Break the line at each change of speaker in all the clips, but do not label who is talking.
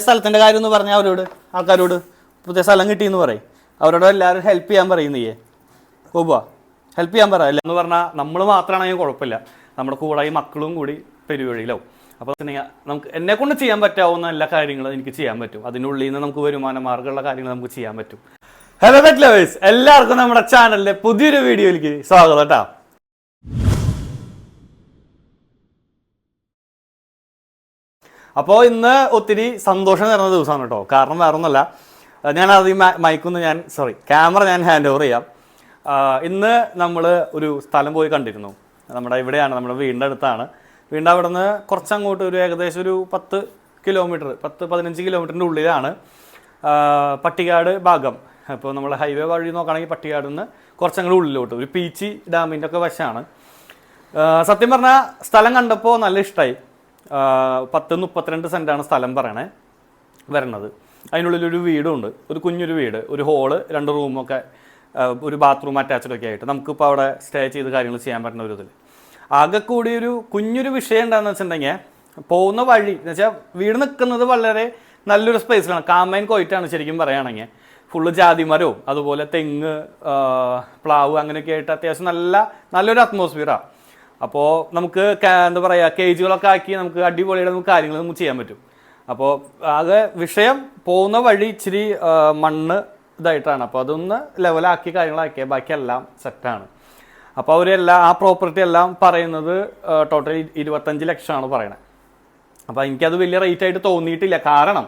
സ്ഥലത്തിന്റെ കാര്യം എന്ന് പറഞ്ഞാൽ അവരോട് ആൾക്കാരോട് പുതിയ സ്ഥലം കിട്ടിയെന്ന് പറയും. അവരോട് എല്ലാവരും ഹെൽപ്പ് ചെയ്യാൻ പറയും നീയെ. പോവാ ഹെൽപ്പ് ചെയ്യാൻ പറ. എന്ന് പറഞ്ഞാൽ നമ്മൾ മാത്രമാണെങ്കിൽ കുഴപ്പമില്ല. നമ്മുടെ കൂടെ ഈ മക്കളും കൂടി പെരുവഴിയിലാവും. അപ്പോൾ നമുക്ക് എന്നെ കൊണ്ട് ചെയ്യാൻ പറ്റാവുന്ന എല്ലാ കാര്യങ്ങളും എനിക്ക് ചെയ്യാൻ പറ്റും. അതിനുള്ളിൽ നിന്ന് നമുക്ക് വരുമാന മാർഗമുള്ള കാര്യങ്ങൾ നമുക്ക് ചെയ്യാൻ പറ്റും. ഹലോ ബെറ്റ് ലവേഴ്സ് എല്ലാവർക്കും നമ്മുടെ ചാനലിലെ പുതിയൊരു വീഡിയോയിലേക്ക് സ്വാഗതം കേട്ടോ അപ്പോൾ ഇന്ന് ഒത്തിരി സന്തോഷം തരുന്ന ദിവസമാണ് കേട്ടോ. കാരണം വേറെ ഒന്നുമല്ല ഞാൻ അത് മൈക്കൊന്ന് ഞാൻ സോറി ക്യാമറ ഞാൻ ഹാൻഡ് ഓവർ ചെയ്യാം. ഇന്ന് നമ്മൾ ഒരു സ്ഥലം പോയി കണ്ടിരുന്നു. നമ്മുടെ ഇവിടെയാണ് നമ്മുടെ വീടിന്റെ അടുത്താണ്. വീണ്ടും അവിടെ നിന്ന് കുറച്ചങ്ങോട്ട് ഒരു ഏകദേശം ഒരു പത്ത് കിലോമീറ്റർ പത്ത് പതിനഞ്ച് കിലോമീറ്ററിന്റെ ഉള്ളിലാണ് പട്ടികാട് ഭാഗം. അപ്പോൾ നമ്മൾ ഹൈവേ വഴി നോക്കുകയാണെങ്കിൽ പട്ടിക്കാട് നിന്ന് കുറച്ചങ്ങോട്ട് ഉള്ളിലോട്ട് ഒരു പീച്ചി ഡാമിന്റെ ഒക്കെ വശമാണ്. സത്യം പറഞ്ഞാൽ സ്ഥലം കണ്ടപ്പോൾ നല്ല ഇഷ്ടമായി പത്ത് മുപ്പത്തിരണ്ട് സെന്റാണ് സ്ഥലം പറയണേ വരണത്. അതിനുള്ളിൽ ഒരു വീടുണ്ട് ഒരു കുഞ്ഞൊരു വീട് ഒരു ഹോൾ രണ്ട് റൂമൊക്കെ ഒരു ബാത്റൂം അറ്റാച്ച്ഡ് ഒക്കെ ആയിട്ട്. നമുക്കിപ്പോൾ അവിടെ സ്റ്റേ ചെയ്ത് കാര്യങ്ങൾ ചെയ്യാൻ പറ്റുന്ന ഒരു ഇതിൽ ആകെ കൂടി ഒരു കുഞ്ഞൊരു വിഷയം എന്താണെന്ന് വെച്ചിട്ടുണ്ടെങ്കിൽ പോകുന്ന വഴി എന്ന് വെച്ചാൽ വീട് നിൽക്കുന്നത് വളരെ നല്ലൊരു സ്പേസിലാണ് കാമൈൻ കോയിറ്റാണ് ശരിക്കും പറയുകയാണെങ്കിൽ. ഫുള്ള് ജാതിമരവും അതുപോലെ തെങ്ങ് പ്ലാവ് അങ്ങനെയൊക്കെ ആയിട്ട് അത്യാവശ്യം നല്ല നല്ലൊരു അറ്റ്മോസ്ഫിയറാണ് അപ്പോൾ നമുക്ക് എന്താ പറയുക കേജുകളൊക്കെ ആക്കി നമുക്ക് അടിപൊളിയായിട്ട് നമുക്ക് കാര്യങ്ങൾ നമുക്ക് ചെയ്യാൻ പറ്റും. അപ്പോൾ അത് വിഷയം പോകുന്ന വഴി ഇച്ചിരി മണ്ണ് ഇതായിട്ടാണ്. അപ്പോൾ അതൊന്ന് ലെവലാക്കി കാര്യങ്ങളാക്കിയ ബാക്കിയെല്ലാം സെറ്റാണ് അപ്പോൾ അവരെല്ലാം ആ പ്രോപ്പർട്ടി എല്ലാം പറയുന്നത് ടോട്ടൽ ഇരുപത്തഞ്ച് ലക്ഷമാണ് പറയണത് അപ്പോൾ എനിക്കത് വലിയ റേറ്റ് ആയിട്ട് തോന്നിയിട്ടില്ല. കാരണം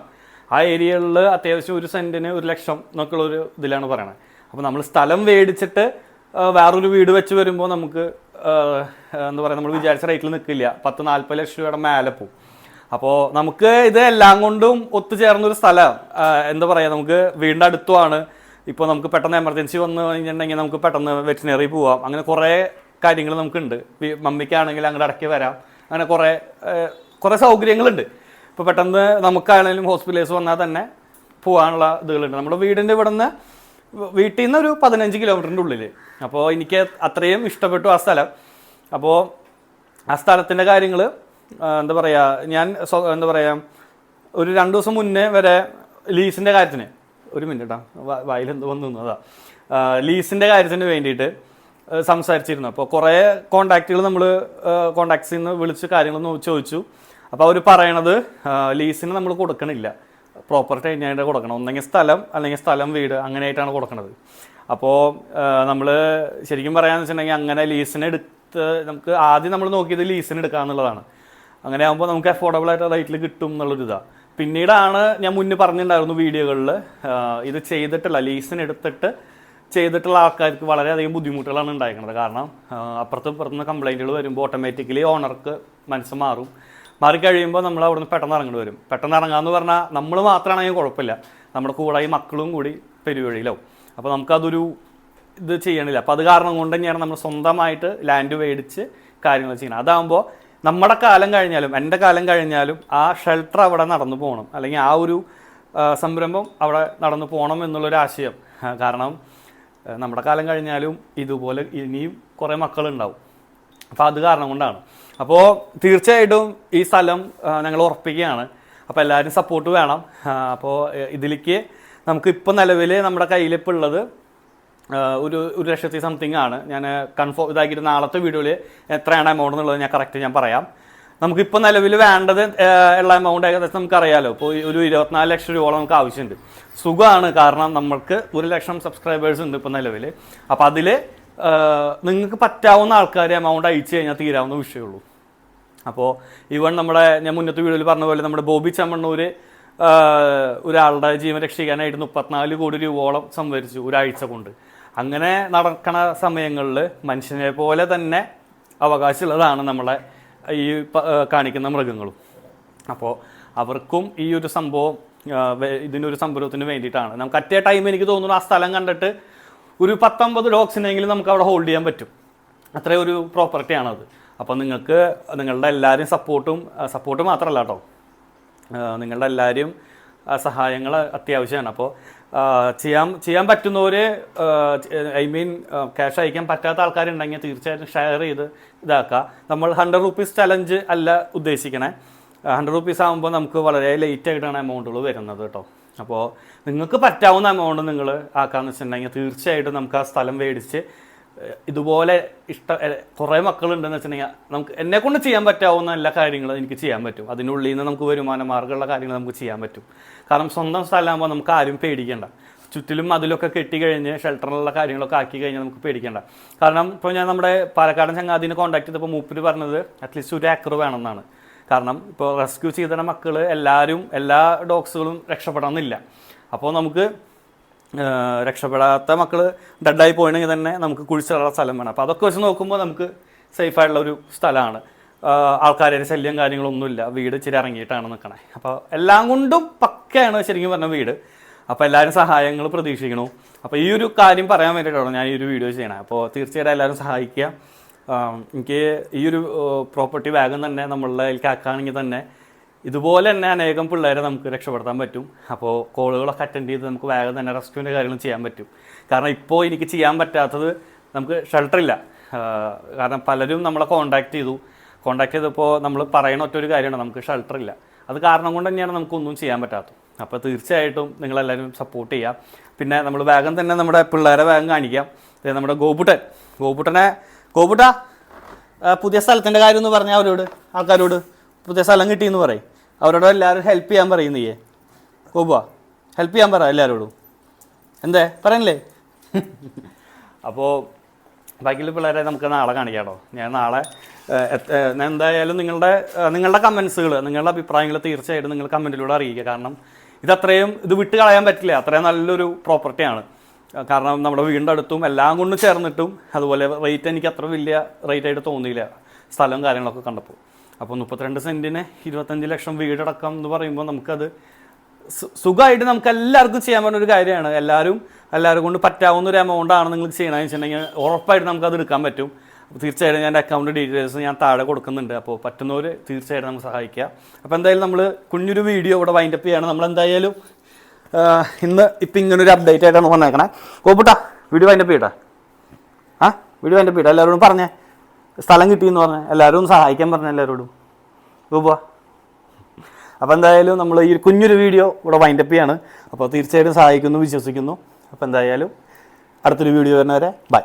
ആ ഏരിയകളിൽ അത്യാവശ്യം ഒരു സെന്റിന് ഒരു ലക്ഷം എന്നൊക്കെയുള്ള ഒരു ഇതിലാണ് പറയണത് അപ്പോൾ നമ്മൾ സ്ഥലം മേടിച്ചിട്ട് വേറൊരു വീട് വെച്ച് വരുമ്പോൾ നമുക്ക് എന്താ പറയുക നമ്മൾ വിചാരിച്ച റേറ്റിൽ നിൽക്കില്ല പത്ത് നാൽപ്പത് ലക്ഷം രൂപയുടെ മേലെ പോകും അപ്പോൾ നമുക്ക് ഇത് എല്ലാം കൊണ്ടും ഒത്തുചേർന്നൊരു സ്ഥലം എന്താ പറയുക നമുക്ക് വീടിന്റെ അടുത്തുമാണ്. ഇപ്പോൾ നമുക്ക് പെട്ടെന്ന് എമർജൻസി വന്നു കഴിഞ്ഞിട്ടുണ്ടെങ്കിൽ നമുക്ക് പെട്ടെന്ന് വെറ്റിനറി പോവാം. അങ്ങനെ കുറേ കാര്യങ്ങൾ നമുക്കുണ്ട്. മമ്മിക്കാണെങ്കിൽ അങ്ങോട്ട് ഇടയ്ക്ക് വരാം. അങ്ങനെ കുറേ കുറേ സൗകര്യങ്ങളുണ്ട്. ഇപ്പോൾ പെട്ടെന്ന് നമുക്കാണെങ്കിലും ഹോസ്പിറ്റലേഴ്സ് വന്നാൽ തന്നെ പോകാനുള്ള ഇതുകളുണ്ട്. നമ്മുടെ വീടിന്റെ ഇവിടെ നിന്ന് വീട്ടിൽ നിന്ന് ഒരു പതിനഞ്ച് കിലോമീറ്ററിന്റെ ഉള്ളിൽ അപ്പോൾ എനിക്ക് അത്രയും ഇഷ്ടപ്പെട്ടു ആ സ്ഥലം. അപ്പോൾ ആ സ്ഥലത്തിന്റെ കാര്യങ്ങൾ എന്താ പറയുക ഞാൻ എന്താ പറയുക ഒരു രണ്ട് ദിവസം മുന്നേ വരെ ലീസിന്റെ കാര്യത്തിന് ഒരു മിനിറ്റ് ആ വായിൽ എന്ത് വന്നു അതാ. ലീസിന്റെ കാര്യത്തിന് വേണ്ടിയിട്ട് സംസാരിച്ചിരുന്നു. അപ്പോൾ കുറേ കോണ്ടാക്റ്റുകൾ നമ്മൾ കോണ്ടാക്ട്സിൽ നിന്ന് വിളിച്ച് കാര്യങ്ങൾ ചോദിച്ചു. അപ്പോൾ അവർ പറയണത് ലീസിന് നമ്മൾ കൊടുക്കണില്ല. പ്രോപ്പർട്ടി കഴിഞ്ഞായിട്ട് കൊടുക്കണം. ഒന്നെങ്കിൽ സ്ഥലം അല്ലെങ്കിൽ സ്ഥലം വീട് അങ്ങനെയായിട്ടാണ് കൊടുക്കുന്നത് അപ്പോൾ നമ്മൾ ശരിക്കും പറയാമെന്ന് വെച്ചിട്ടുണ്ടെങ്കിൽ അങ്ങനെ ലീസിന് എടുത്ത് നമുക്ക് ആദ്യം നമ്മൾ നോക്കിയത് ലീസിന് എടുക്കുക എന്നുള്ളതാണ്. അങ്ങനെ ആകുമ്പോൾ നമുക്ക് അഫോർഡബിൾ ആയിട്ട് റേറ്റിൽ കിട്ടും എന്നുള്ളൊരിതാണ് പിന്നീടാണ് ഞാൻ മുന്നേ പറഞ്ഞിട്ടുണ്ടായിരുന്നു വീഡിയോകളിൽ ഇത് ചെയ്തിട്ടുള്ള ലീസിന് എടുത്തിട്ട് ചെയ്തിട്ടുള്ള ആൾക്കാർക്ക് വളരെയധികം ബുദ്ധിമുട്ടുകളാണ് ഉണ്ടായിരിക്കുന്നത് കാരണം അപ്പുറത്തും ഇപ്പുറത്തുനിന്ന് കംപ്ലൈന്റുകൾ വരുമ്പോൾ ഓട്ടോമാറ്റിക്കലി ഓണർക്ക് മനസ്സ് മാറും. മാറിക്കഴിയുമ്പോൾ നമ്മൾ അവിടെ നിന്ന് പെട്ടെന്ന് ഇറങ്ങേണ്ടി വരും. പെട്ടെന്ന് ഇറങ്ങാന്ന് പറഞ്ഞാൽ നമ്മൾ മാത്രമാണെങ്കിൽ കുഴപ്പമില്ല. നമ്മുടെ കൂടെ ഈ മക്കളും കൂടി പെരുവഴിയിലാവും. അപ്പോൾ നമുക്കതൊരു ഇത് ചെയ്യണില്ല. അപ്പോൾ അത് കാരണം കൊണ്ട് തന്നെയാണ് നമ്മൾ സ്വന്തമായിട്ട് ലാൻഡ് മേടിച്ച് കാര്യങ്ങൾ ചെയ്യണം അതാകുമ്പോൾ നമ്മുടെ കാലം കഴിഞ്ഞാലും എന്റെ കാലം കഴിഞ്ഞാലും ആ ഷെൽട്ടർ അവിടെ നടന്നു പോകണം അല്ലെങ്കിൽ ആ ഒരു സംരംഭം അവിടെ നടന്നു പോകണം എന്നുള്ളൊരു ആശയം. കാരണം നമ്മുടെ കാലം കഴിഞ്ഞാലും ഇതുപോലെ ഇനിയും കുറേ മക്കളുണ്ടാവും. അപ്പോൾ അത് കാരണം കൊണ്ടാണ്. അപ്പോൾ തീർച്ചയായിട്ടും ഈ സ്ഥലം ഞങ്ങൾ ഉറപ്പിക്കുകയാണ്. അപ്പോൾ എല്ലാവരും സപ്പോർട്ട് വേണം. അപ്പോൾ ഇതിലേക്ക് നമുക്ക് ഇപ്പോൾ നിലവിൽ നമ്മുടെ കയ്യിലിപ്പോൾ ഉള്ളത് ഒരു ഒരു ലക്ഷത്തി സംതിങ് ആണ്. ഞാൻ കൺഫേം ഇതാക്കിയിട്ട് നാളത്തെ വീഡിയോയിൽ എത്രയാണ് എമൗണ്ട് എന്നുള്ളത് ഞാൻ കറക്റ്റ് ഞാൻ പറയാം. നമുക്കിപ്പോൾ നിലവിൽ വേണ്ടത് ഉള്ള എമൗണ്ട് ഏകദേശം നമുക്കറിയാലോ. ഇപ്പോൾ ഒരു ഇരുപത്തിനാല് ലക്ഷം രൂപയോളം നമുക്ക് ആവശ്യമുണ്ട്. സുഖമാണ്. കാരണം നമ്മൾക്ക് ഒരു ലക്ഷം സബ്സ്ക്രൈബേഴ്സ് ഉണ്ട് ഇപ്പോൾ നിലവിൽ അപ്പോൾ അതിൽ നിങ്ങൾക്ക് പറ്റാവുന്ന ആൾക്കാരെ എമൗണ്ട് അയച്ചു കഴിഞ്ഞാൽ തീരാവുന്ന വിഷയമുള്ളൂ. അപ്പോൾ ഈവൺ നമ്മുടെ ഞാൻ മുന്നത്തെ വീഡിയോയിൽ പറഞ്ഞ പോലെ നമ്മുടെ ബോബി ചമ്മണ്ണൂർ ഒരാളുടെ ജീവൻ രക്ഷിക്കാനായിട്ട് മുപ്പത്തിനാല് കോടി രൂപയോളം സംഭരിച്ചു ഒരാഴ്ച കൊണ്ട്. അങ്ങനെ നടക്കണ സമയങ്ങളിൽ മനുഷ്യനെ പോലെ തന്നെ അവകാശമുള്ളതാണ് നമ്മളെ ഈ കാണിക്കുന്ന മൃഗങ്ങളും. അപ്പോൾ അവർക്കും ഈ ഒരു സംഭവം ഇതിനൊരു സംഭവത്തിന് വേണ്ടിയിട്ടാണ്. നമുക്ക് അറ്റേ ടൈം എനിക്ക് തോന്നുന്നു ആ സ്ഥലം കണ്ടിട്ട് ഒരു പത്തൊമ്പത് ഡോഗ്സിനെങ്കിലും നമുക്ക് അവിടെ ഹോൾഡ് ചെയ്യാൻ പറ്റും. അത്രയും ഒരു പ്രോപ്പർട്ടിയാണത് അപ്പോൾ നിങ്ങൾക്ക് നിങ്ങളുടെ എല്ലാവരും സപ്പോർട്ടും സപ്പോർട്ട് മാത്രമല്ല കേട്ടോ നിങ്ങളുടെ എല്ലാവരും സഹായങ്ങൾ അത്യാവശ്യമാണ്. അപ്പോൾ ചെയ്യാൻ ചെയ്യാൻ പറ്റുന്നവർ ഐ മീൻ ക്യാഷ് അയക്കാൻ പറ്റാത്ത ആൾക്കാരുണ്ടെങ്കിൽ തീർച്ചയായിട്ടും ഷെയർ ചെയ്ത് ഇതാക്കുക നമ്മൾ ഹൺഡ്രഡ് റുപ്പീസ് ചലഞ്ച് അല്ല ഉദ്ദേശിക്കണേ. ഹൺഡ്രഡ് റുപ്പീസ് ആകുമ്പോൾ നമുക്ക് വളരെ ലേറ്റ് ആയിട്ടാണ് എമൗണ്ടുകൾ വരുന്നത് കേട്ടോ അപ്പോൾ നിങ്ങൾക്ക് പറ്റാവുന്ന എമൗണ്ട് നിങ്ങൾ ആക്കാമെന്ന് വെച്ചിട്ടുണ്ടെങ്കിൽ തീർച്ചയായിട്ടും നമുക്ക് ആ സ്ഥലം മേടിച്ച് ഇതുപോലെ ഇഷ്ട കുറേ മക്കളുണ്ടെന്ന് വെച്ചിട്ടുണ്ടെങ്കിൽ നമുക്ക് എന്നെ കൊണ്ട് ചെയ്യാൻ പറ്റാവുന്ന എല്ലാ കാര്യങ്ങളും എനിക്ക് ചെയ്യാൻ പറ്റും. അതിനുള്ളിൽ നിന്ന് നമുക്ക് വരുമാന മാർഗമുള്ള കാര്യങ്ങൾ നമുക്ക് ചെയ്യാൻ പറ്റും. കാരണം സ്വന്തം സ്ഥലമാകുമ്പോൾ നമുക്ക് ആരും പേടിക്കേണ്ട. ചുറ്റിലും അതിലൊക്കെ കെട്ടി കഴിഞ്ഞ് ഷെൽട്ടറിലുള്ള കാര്യങ്ങളൊക്കെ ആക്കി കഴിഞ്ഞാൽ നമുക്ക് പേടിക്കേണ്ട. കാരണം ഇപ്പോൾ ഞാൻ നമ്മുടെ പാലക്കാടൻ ചങ്ങാതിനെ കോൺടാക്ട് ചെയ്തപ്പോൾ മൂപ്പര് പറഞ്ഞത് അറ്റ്ലീസ്റ്റ് ഒരു ഏക്കർ വേണമെന്നാണ്. കാരണം ഇപ്പോൾ റെസ്ക്യൂ ചെയ്ത മക്കൾ എല്ലാവരും എല്ലാ ഡോഗ്സുകളും രക്ഷപ്പെടണമെന്നില്ല അപ്പോൾ നമുക്ക് രക്ഷപ്പെടാത്ത മക്കൾ ഡെഡായി പോയണമെങ്കിൽ തന്നെ നമുക്ക് കുഴിച്ചുള്ള സ്ഥലം വേണം. അപ്പോൾ അതൊക്കെ വെച്ച് നോക്കുമ്പോൾ നമുക്ക് സേഫായിട്ടുള്ള ഒരു സ്ഥലമാണ്. ആൾക്കാരുടെ ശല്യം കാര്യങ്ങളൊന്നുമില്ല. വീട് ഇച്ചിരി ഇറങ്ങിയിട്ടാണ് നിൽക്കണേ അപ്പോൾ എല്ലാം കൊണ്ടും പക്കയാണ് ശരിക്കും പറഞ്ഞ വീട്. അപ്പോൾ എല്ലാവരും സഹായങ്ങൾ പ്രതീക്ഷിക്കണു. അപ്പോൾ ഈ ഒരു കാര്യം പറയാൻ വേണ്ടിയിട്ടാണ് ഞാൻ ഈ ഒരു വീഡിയോ ചെയ്യണേ. അപ്പോൾ തീർച്ചയായിട്ടും എല്ലാവരും സഹായിക്കുക. എനിക്ക് ഈ ഒരു പ്രോപ്പർട്ടി വാഗൻ തന്നെ നമ്മളുടെ ആക്കുകയാണെങ്കിൽ തന്നെ ഇതുപോലെ തന്നെ അനേകം പിള്ളേരെ നമുക്ക് രക്ഷപ്പെടുത്താൻ പറ്റും. അപ്പോൾ കോളുകളൊക്കെ അറ്റൻഡ് ചെയ്ത് നമുക്ക് വേഗം തന്നെ റെസ്ക്യൂവിന്റെ കാര്യങ്ങൾ ചെയ്യാൻ പറ്റും. കാരണം ഇപ്പോൾ എനിക്ക് ചെയ്യാൻ പറ്റാത്തത് നമുക്ക് ഷെൽട്ടറില്ല കാരണം പലരും നമ്മളെ കോണ്ടാക്ട് ചെയ്തു. കോണ്ടാക്ട് ചെയ്തപ്പോൾ നമ്മൾ പറയുന്ന ഒറ്റൊരു കാര്യമാണ് നമുക്ക് ഷെൽട്ടറില്ല അത് കാരണം കൊണ്ട് തന്നെയാണ് നമുക്കൊന്നും ചെയ്യാൻ പറ്റാത്തത്. അപ്പോൾ തീർച്ചയായിട്ടും നിങ്ങളെല്ലാവരും സപ്പോർട്ട് ചെയ്യാം. പിന്നെ നമ്മൾ വേഗം തന്നെ നമ്മുടെ പിള്ളേരെ വേഗം കാണിക്കാം. നമ്മുടെ ഗോപുട്ടൻ. ഗോപുട്ടനെ ആ, പുതിയ സ്ഥലത്തിന്റെ കാര്യം എന്ന് പറഞ്ഞാൽ അവരോട് ആൾക്കാരോട്. പുതിയ സ്ഥലം കിട്ടിയെന്ന് പറയും. അവരോട് എല്ലാവരും ഹെൽപ്പ് ചെയ്യാൻ പറയും നീയെ. ഗോപുവാ ഹെൽപ്പ് ചെയ്യാൻ പറ എല്ലാവരോടും. എന്തേ? പറയണില്ലേ? അപ്പോൾ ബാക്കിയുള്ള പിള്ളേരെ നമുക്ക് നാളെ കാണിക്കാമോ ഞാൻ നാളെ എന്തായാലും നിങ്ങളുടെ നിങ്ങളുടെ കമൻസുകൾ നിങ്ങളുടെ അഭിപ്രായങ്ങൾ തീർച്ചയായിട്ടും നിങ്ങൾ കമന്റിലൂടെ അറിയിക്കുക. കാരണം ഇതത്രയും ഇത് വിട്ട് കളയാൻ പറ്റില്ല. അത്രയും നല്ലൊരു പ്രോപ്പർട്ടിയാണ് കാരണം നമ്മുടെ വീടിന്റെ അടുത്തും എല്ലാം കൊണ്ട് ചേർന്നിട്ടും അതുപോലെ റേറ്റ് എനിക്ക് അത്ര വലിയ റേറ്റ് ആയിട്ട് തോന്നിയില്ല. സ്ഥലവും കാര്യങ്ങളൊക്കെ കണ്ടപ്പോൾ. അപ്പോൾ മുപ്പത്തിരണ്ട് സെന്റിന് ഇരുപത്തഞ്ച് ലക്ഷം വീടടക്കം എന്ന് പറയുമ്പോൾ നമുക്കത് സുഖമായിട്ട് നമുക്ക് എല്ലാവർക്കും ചെയ്യാൻ പറ്റുന്ന ഒരു കാര്യമാണ്. എല്ലാവരും എല്ലാവരും കൊണ്ട് പറ്റാവുന്ന ഒരു എമൗണ്ട് ആണ് നിങ്ങൾ ചെയ്യണമെന്ന് വെച്ചിട്ടുണ്ടെങ്കിൽ ഉറപ്പായിട്ട് നമുക്കത് എടുക്കാൻ പറ്റും. തീർച്ചയായിട്ടും ഞാൻ അക്കൗണ്ട് ഡീറ്റെയിൽസ് ഞാൻ താഴെ കൊടുക്കുന്നുണ്ട്. അപ്പോൾ പറ്റുന്നവർ തീർച്ചയായിട്ടും നമുക്ക് സഹായിക്കുക അപ്പോൾ എന്തായാലും നമ്മൾ കുഞ്ഞൊരു വീഡിയോ ഇവിടെ വൈൻഡപ്പ് ചെയ്യാണ്. നമ്മൾ എന്തായാലും ഇന്ന് ഇപ്പം ഇങ്ങനെ ഒരു അപ്ഡേറ്റ് ആയിട്ടാണ് വന്നേക്കണേ. കോപ്പിട്ടാ വീഡിയോ അതിന്റെ പീട്ടാ ആ വീഡിയോ അതിന്റെ പീട്ടാ എല്ലാവരോടും പറഞ്ഞേ. സ്ഥലം കിട്ടിയെന്ന് പറഞ്ഞേ. എല്ലാവരും സഹായിക്കാൻ പറഞ്ഞേ എല്ലാവരോടും. ഗോപുവാ. അപ്പോൾ എന്തായാലും നമ്മൾ ഈ കുഞ്ഞൊരു വീഡിയോ ഇവിടെ വൈൻഡപ്പ് ചെയ്യാണ്. അപ്പോൾ തീർച്ചയായിട്ടും സഹായിക്കുന്നു വിശ്വസിക്കുന്നു. അപ്പോൾ എന്തായാലും അടുത്തൊരു വീഡിയോ വരുന്നവരെ ബൈ